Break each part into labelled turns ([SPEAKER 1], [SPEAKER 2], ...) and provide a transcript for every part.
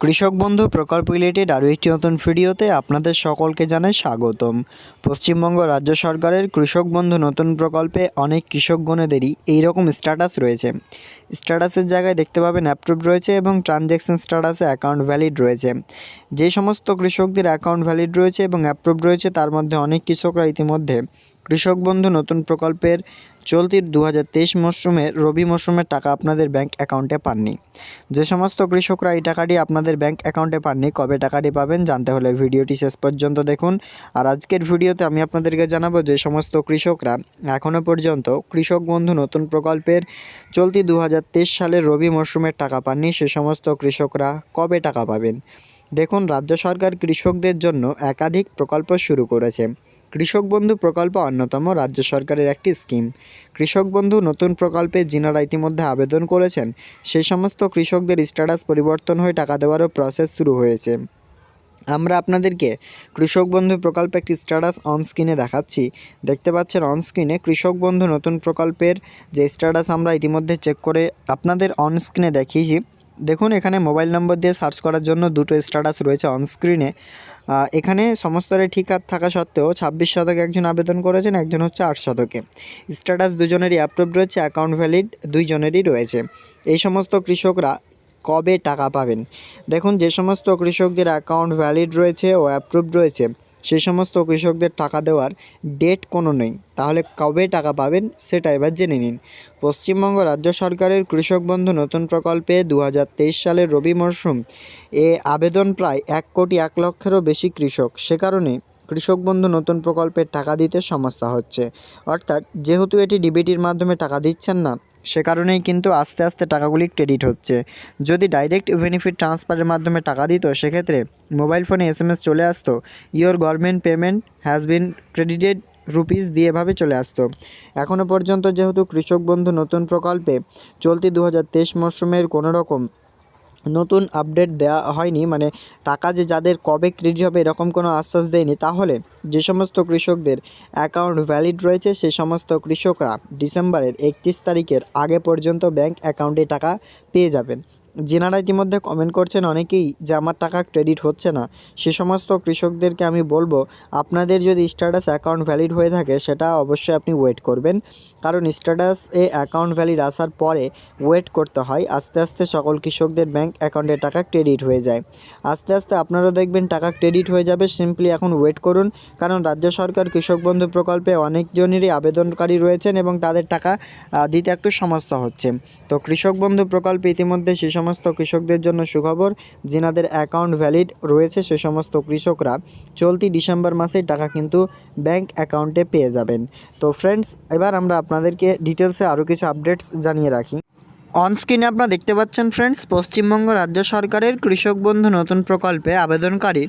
[SPEAKER 1] কৃষক বন্ধু প্রকল্প রিলেটেড আরও একটি নতুন ভিডিওতে আপনাদের সকলকে জানাই স্বাগতম। পশ্চিমবঙ্গ রাজ্য সরকারের কৃষক বন্ধু নতুন প্রকল্পে অনেক কৃষক বোনেদেরই এইরকম স্ট্যাটাস রয়েছে। স্ট্যাটাসের জায়গায় দেখতে পাবেন অ্যাপ্রুভ রয়েছে এবং ট্রানজ্যাকশন স্ট্যাটাসে অ্যাকাউন্ট ভ্যালিড রয়েছে। যে সমস্ত কৃষকদের অ্যাকাউন্ট ভ্যালিড রয়েছে এবং অ্যাপ্রুভ রয়েছে, তার মধ্যে অনেক কৃষকরা ইতিমধ্যে কৃষক বন্ধু, নতুন প্রকল্পের চলতি দু মরশুমের রবি মরশুমের টাকা আপনাদের ব্যাংক অ্যাকাউন্টে পাননি। যে সমস্ত কৃষকরা এই টাকাটি আপনাদের ব্যাংক অ্যাকাউন্টে পাননি, কবে টাকাটি পাবেন জানতে হলে ভিডিওটি শেষ পর্যন্ত দেখুন। আর আজকের ভিডিওতে আমি আপনাদেরকে জানাব যে সমস্ত কৃষকরা এখনও পর্যন্ত কৃষক বন্ধু, নতুন প্রকল্পের চলতি দু হাজার তেইশ সালের রবি মরশুমের টাকা পাননি, সে সমস্ত কৃষকরা কবে টাকা পাবেন? দেখুন, রাজ্য সরকার কৃষকদের জন্য একাধিক প্রকল্প শুরু করেছে। কৃষক বন্ধু প্রকল্প অন্যতম রাজ্য সরকারের একটি স্কিম। কৃষক বন্ধু নতুন প্রকল্পে যিনারা ইতিমধ্যে আবেদন করেছেন, সেই সমস্ত কৃষকদের স্ট্যাটাস পরিবর্তন হয়ে টাকা দেওয়ারও প্রসেস শুরু হয়েছে। আমরা আপনাদেরকে কৃষক বন্ধু প্রকল্পে একটি স্ট্যাটাস অন স্ক্রিনে দেখাচ্ছি। দেখতে পাচ্ছেন অন স্ক্রিনে কৃষক বন্ধু নতুন প্রকল্পের যে স্ট্যাটাস আমরা ইতিমধ্যে চেক করে আপনাদের অন স্ক্রিনে দেখিয়েছি। দেখুন, এখানে মোবাইল নম্বর দিয়ে সার্চ করার জন্য দুটো স্ট্যাটাস রয়েছে অনস্ক্রিনে এখানে সমস্তটাই ঠিক থাকা সত্ত্বেও ছাব্বিশ শতকে একজন আবেদন করেছেন, একজন হচ্ছে আট শতকে। স্ট্যাটাস দুজনেরই অ্যাপ্রুভ রয়েছে অ্যাকাউন্ট ভ্যালিড দুইজনেরই রয়েছে। এই সমস্ত কৃষকরা কবে টাকা পাবেন? দেখুন, যে সমস্ত কৃষকদের অ্যাকাউন্ট ভ্যালিড রয়েছে ও অ্যাপ্রুভ রয়েছে সেই সমস্ত কৃষকদের টাকা দেওয়ার ডেট কোনো নেই। তাহলে কবে টাকা পাবেন সেটা এবার জেনে নিন। পশ্চিমবঙ্গ রাজ্য সরকারের কৃষক বন্ধু নতুন প্রকল্পে দু হাজার তেইশ সালের রবি মরশুম এ আবেদন প্রায় এক কোটি এক লক্ষেরও বেশি কৃষক। সে কারণে কৃষক বন্ধু নতুন প্রকল্পের টাকা দিতে সমস্যা হচ্ছে। অর্থাৎ যেহেতু এটি ডিবিটির মাধ্যমে টাকা দিচ্ছেন না সে কারণেই কিন্তু আস্তে আস্তে টাকাগুলি ক্রেডিট হচ্ছে। যদি ডাইরেক্ট বেনিফিট ট্রান্সফারের মাধ্যমে টাকা দিত, সেক্ষেত্রে মোবাইল ফোনে এস চলে আসতো। Your government payment has been credited rupees দিয়ে এভাবে চলে আসতো। এখনও পর্যন্ত যেহেতু কৃষক বন্ধু নতুন প্রকল্পে চলতি দু হাজার তেইশ মরশুমের কোনো রকম নতুন আপডেট দেওয়া হয়নি মানে টাকা যে যাদের কবে ক্রেডিট হবে এরকম কোনো আশ্বাস দেয়নি, তাহলে যে সমস্ত কৃষকদের অ্যাকাউন্ট ভ্যালিড রয়েছে সেই সমস্ত কৃষকরা ডিসেম্বরের একত্রিশ তারিখের আগে পর্যন্ত ব্যাংক অ্যাকাউন্টে টাকা পেয়ে যাবেন। যেনারা ইতিমধ্যে কমেন্ট করছেন অনেকেই যে আমার টাকা ক্রেডিট হচ্ছে না। সে সমস্ত কৃষকদেরকে আমি বলব, আপনাদের যদি স্ট্যাটাস অ্যাকাউন্ট ভ্যালিড হয়ে থাকে, সেটা অবশ্যই আপনি ওয়েট করবেন। কারণ স্ট্যাটাস এ অ্যাকাউন্ট ভ্যালিড আসার পরে ওয়েট করতে হয়, আস্তে আস্তে সকল কৃষকদের ব্যাংক অ্যাকাউন্টে টাকা ক্রেডিট হয়ে যায়। আস্তে আস্তে আপনারাও দেখবেন টাকা ক্রেডিট হয়ে যাবে সিম্পলি এখন ওয়েট করুন। কারণ রাজ্য সরকার কৃষক বন্ধু প্রকল্পে অনেকজনেরই আবেদনকারী রয়েছেন এবং তাদের টাকা দিতে একটু সমস্যা হচ্ছে। তো কৃষক বন্ধু প্রকল্পে ইতিমধ্যে সে সমস্ত কৃষকদের জন্য সুখবর যিনাদের অ্যাকাউন্ট ভ্যালিড রয়েছে সে সমস্ত কৃষকরা। চলতি ডিসেম্বর মাসেই টাকা কিন্তু ব্যাংক অ্যাকাউন্টে পেয়ে যাবেন। তো ফ্রেন্ডস এবার আমরা আপনাদেরকে ডিটেলসে আরও কিছু আপডেটস জানিয়ে রাখি। অন স্ক্রিনে আপনারা দেখতে পাচ্ছেন ফ্রেন্ডস পশ্চিমবঙ্গ রাজ্য সরকারের কৃষক বন্ধু নতুন প্রকল্পে আবেদনকারী।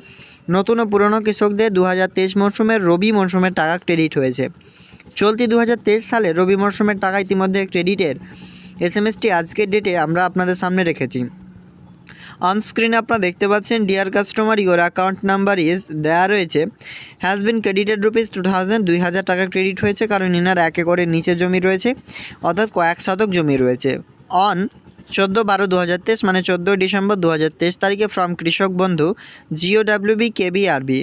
[SPEAKER 1] নতুন ও পুরনো কৃষকদের দু হাজার তেইশ মরশুমের রবি মরশুমের টাকা ক্রেডিট হয়েছে। চলতি দু হাজার তেইশ সালে রবি মরশুমের টাকা ইতিমধ্যে ক্রেডিটের এস এম এসটি আজকের ডেটে আমরা আপনাদের সামনে রেখেছি। অন স্ক্রিনে আপনারা দেখতে পাচ্ছেন dear customer your account number is দেয়া রয়েছে। Has been credited rupees two thousand দুই হাজার টাকা ক্রেডিট হয়েছে, কারণ ইনার এক একরের নিচে জমি রয়েছে, অর্থাৎ কয়েক শতক জমি রয়েছে। অন চোদ্দ বারো দু হাজার তেইশ মানে চোদ্দোই ডিসেম্বর দু হাজার তেইশ তারিখে ফ্রম কৃষক বন্ধু জিও ডাব্লিউবি কেবিআরবি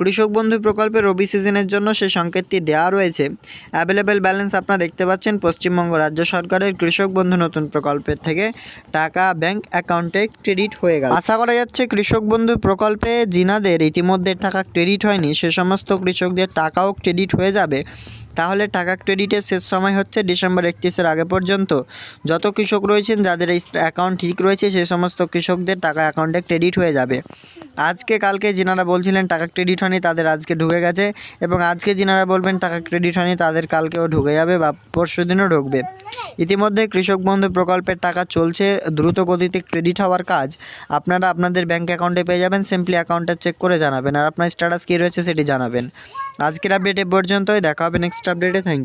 [SPEAKER 1] কৃষক বন্ধু প্রকল্পে রবি সিজনের জন্য সে সংকেতটি দেওয়া রয়েছে। অ্যাভেলেবেল ব্যালেন্স আপনারা দেখতে পাচ্ছেন পশ্চিমবঙ্গ রাজ্য সরকারের কৃষক বন্ধু নতুন প্রকল্পের থেকে টাকা ব্যাংক অ্যাকাউন্টে ক্রেডিট হয়ে গেল। আশা করা যাচ্ছে কৃষক বন্ধু প্রকল্পে জিনাদের ইতিমধ্যে টাকা ক্রেডিট হয়নি, সে সমস্ত কৃষকদের টাকাও ক্রেডিট হয়ে যাবে। তাহলে টাকা ক্রেডিটের শেষ সময় হচ্ছে ডিসেম্বর একত্রিশের আগে পর্যন্ত। যত কৃষক রয়েছেন, যাদের অ্যাকাউন্ট ঠিক রয়েছে সেই সমস্ত কৃষকদের টাকা অ্যাকাউন্টে ক্রেডিট হয়ে যাবে। আজকে, কালকে যিনারা বলছিলেন টাকা ক্রেডিট হয়নি, তাদের আজকে ঢুকে গেছে এবং আজকে যিনারা বলবেন টাকা ক্রেডিট হয়নি, তাদের কালকেও ঢুকে যাবে বা পরশু দিনও ঢুকবে। ইতিমধ্যে কৃষক বন্ধু প্রকল্পের টাকা চলছে, দ্রুত গতিতে ক্রেডিট হওয়ার কাজ। আপনারা আপনাদের ব্যাংক অ্যাকাউন্টে পেয়ে যাবেন সিম্পলি অ্যাকাউন্টটা চেক করে জানাবেন। আর আপনার স্ট্যাটাস কী রয়েছে, সেটি জানাবেন। আজকের আপডেট এ পর্যন্তই, দেখা হবে নেক্সট আপডেটে থ্যাংক